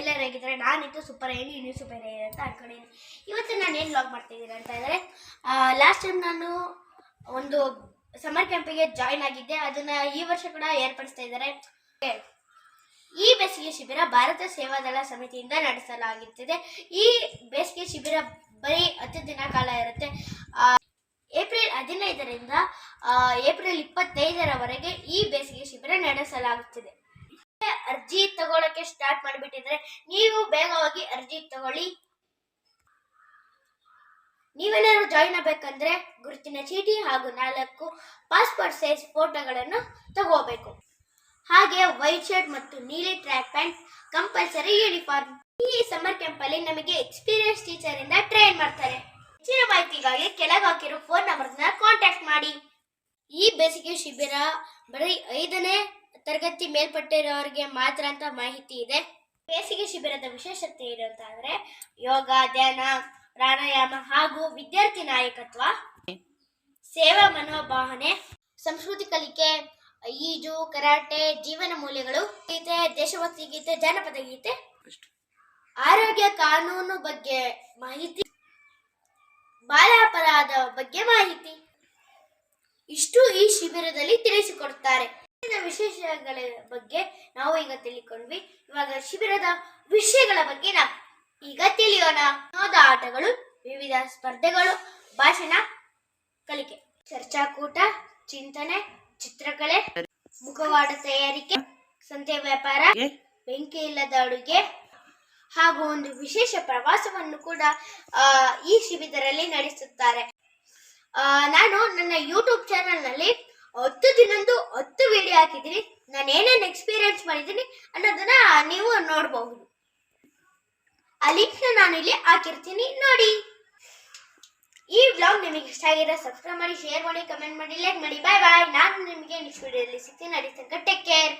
ಎಲ್ಲರೂ ಹೇಗಿದ್ದಾರೆ? ನಾನಿತ್ತು ಸೂಪರ್ ಏನು, ಇನ್ನೂ ಸೂಪರ್ ಏನು ಅಂತ ಅನ್ಕೊಂಡಿದ್ದೀನಿ ಇವತ್ತು ನಾನು ಏನು ಲಾಗ್ ಮಾಡ್ತಿದ್ದೀನಿ ಅಂತ ಹೇಳಿದ್ರೆ ಲಾಸ್ಟ್ ಟೈಮ್ ನಾನು ಒಂದು ಸಮರ್ ಕ್ಯಾಂಪಿಗೆ ಜಾಯಿನ್ ಆಗಿದ್ದೆ. ಅದನ್ನು ಈ ವರ್ಷ ಕೂಡ ಏರ್ಪಡಿಸ್ತಾ ಇದ್ದಾರೆ. ಈ ಬೇಸಿಗೆ ಶಿಬಿರ ಭಾರತ ಸೇವಾದಳ ಸಮಿತಿಯಿಂದ ನಡೆಸಲಾಗುತ್ತಿದೆ. ಈ ಬೇಸಿಗೆ ಶಿಬಿರ ಬರೀ ಹತ್ತು ದಿನ ಕಾಲ ಇರುತ್ತೆ. ಏಪ್ರಿಲ್ ಹದಿನೈದರಿಂದ ಏಪ್ರಿಲ್ ಇಪ್ಪತ್ತೈದರವರೆಗೆ ಈ ಬೇಸಿಗೆ ಶಿಬಿರ ನಡೆಸಲಾಗುತ್ತಿದೆ. ಅರ್ಜಿ ತಗೊಳಕ್ಕೆ ಸ್ಟಾರ್ಟ್ ಮಾಡಿಬಿಟ್ಟಿದ್ರೆ ನೀವು ಬೇಗ ಹೋಗಿ ಅರ್ಜಿ ತಗೊಳ್ಳಿ. ನೀವೆಲ್ಲರೂ ಜಾಯಿನ್ ಆಗಬೇಕಂದ್ರೆ ಗುರುತಿನ ಚೀಟಿ ಹಾಗೂ ನಾಲ್ಕು ಪಾಸ್ಪೋರ್ಟ್ ಸೈಜ್ ಫೋಟೋಗಳನ್ನು ತಗೋಬೇಕು. ಹಾಗೆ ವೈಟ್ ಶರ್ಟ್ ಮತ್ತು ನೀಲಿ ಟ್ರ್ಯಾಕ್ ಪ್ಯಾಂಟ್ ಕಂಪಲ್ಸರಿ ಯೂನಿಫಾರ್ಮ್ ಈ ಸಮ್ಮರ್ ಕ್ಯಾಂಪ್ ಅಲ್ಲಿ ನಮಗೆ ಎಕ್ಸ್ಪೀರಿಯನ್ಸ್ ಟೀಚರ್ ಇಂದ ಟ್ರೈನ್ ಮಾಡ್ತಾರೆ. ಹೆಚ್ಚಿನ ಮಾಹಿತಿಗಾಗಿ ಕೆಳಗೆ ಹಾಕಿರೋ ಫೋನ್ ನಂಬರ್ನ ಕಾಂಟ್ಯಾಕ್ಟ್ ಮಾಡಿ. ಈ ಬೇಸಿಗೆ ಶಿಬಿರ ಬರೀ ಐದನೇ ತರಗತಿ ಮೇಲ್ಪಟ್ಟಿರೋರಿಗೆ ಮಾತ್ರ ಅಂತ ಮಾಹಿತಿ ಇದೆ. ಬೇಸಿಗೆ ಶಿಬಿರದ ವಿಶೇಷತೆ ಏನು ಅಂತ ಅಂದ್ರೆ ಯೋಗ ಧ್ಯಾನ ಪ್ರಾಣಾಯಾಮ ಹಾಗೂ ವಿದ್ಯಾರ್ಥಿ ನಾಯಕತ್ವ ಸೇವಾ ಮನೋಭಾವನೆ ಸಂಸ್ಕೃತಿ ಕಲಿಕೆ ಈಜು ಕರಾಟೆ ಜೀವನ ಮೌಲ್ಯಗಳು ಗೀತೆ ದೇಶಭಕ್ತಿ ಗೀತೆ ಜಾನಪದ ಗೀತೆ ಆರೋಗ್ಯ ಕಾನೂನು ಬಗ್ಗೆ ಮಾಹಿತಿ ಬಾಲ ಅಪರಾಧ ಬಗ್ಗೆ ಮಾಹಿತಿ ಇಷ್ಟು ಈ ಶಿಬಿರದಲ್ಲಿ ತಿಳಿಸಿಕೊಡುತ್ತಾರೆ ಶಿಬಿರದ ವಿಶೇಷಗಳ ಬಗ್ಗೆ ನಾವು ಈಗ ತಿಳ್ಕೊಂಡ್ವಿ. ಇವಾಗ ಶಿಬಿರದ ವಿಷಯಗಳ ಬಗ್ಗೆ ನಾವು ಈಗ ತಿಳಿಯೋಣ. ವಿನೋದ ಆಟಗಳು, ವಿವಿಧ ಸ್ಪರ್ಧೆಗಳು, ಭಾಷಣ, ಕಲಿಕೆ, ಚರ್ಚಾಕೂಟ, ಚಿಂತನೆ, ಚಿತ್ರಕಲೆ, ಮುಖವಾಡ ತಯಾರಿಕೆ, ಸಂತೆ ವ್ಯಾಪಾರ, ಬೆಂಕಿ ಇಲ್ಲದ ಅಡುಗೆ ಹಾಗೂ ಒಂದು ವಿಶೇಷ ಪ್ರವಾಸವನ್ನು ಕೂಡ ಈ ಶಿಬಿರದಲ್ಲಿ ನಡೆಸುತ್ತಾರೆ. ನಾನು ನನ್ನ ಯೂಟ್ಯೂಬ್ ಚಾನಲ್ನಲ್ಲಿ ಹತ್ತು ದಿನದ್ದು ಹತ್ತು ವಿಡಿಯೋ ಹಾಕಿದ್ದೀನಿ. ನಾನು ಏನೇನು ಎಕ್ಸ್ಪೀರಿಯನ್ಸ್ ಮಾಡಿದ್ದೀನಿ ಅನ್ನೋದನ್ನ ನೀವು ನೋಡಬಹುದು. ಆ ನಾನು ಇಲ್ಲಿ ಹಾಕಿರ್ತೀನಿ. ನೋಡಿ. ಈ ವ್ಲಾಗ್ ನಿಮಗೆ ಇಷ್ಟ ಆಗಿರೋ ಸಬ್ಸ್ಕ್ರೈಬ್ ಮಾಡಿ ಶೇರ್ ಮಾಡಿ ಕಮೆಂಟ್ ಮಾಡಿ ಲೈಕ್ ಮಾಡಿ. ಬಾಯ್ ಬಾಯ್ ನಾನು ನಿಮಗೆ ನೆಕ್ಸ್ಟ್ ವಿಡಿಯೋದಲ್ಲಿ ಸಿಗ್ತೀನಿ. ಅಡಿ ತನಕ ಟೇಕ್ ಕೇರ್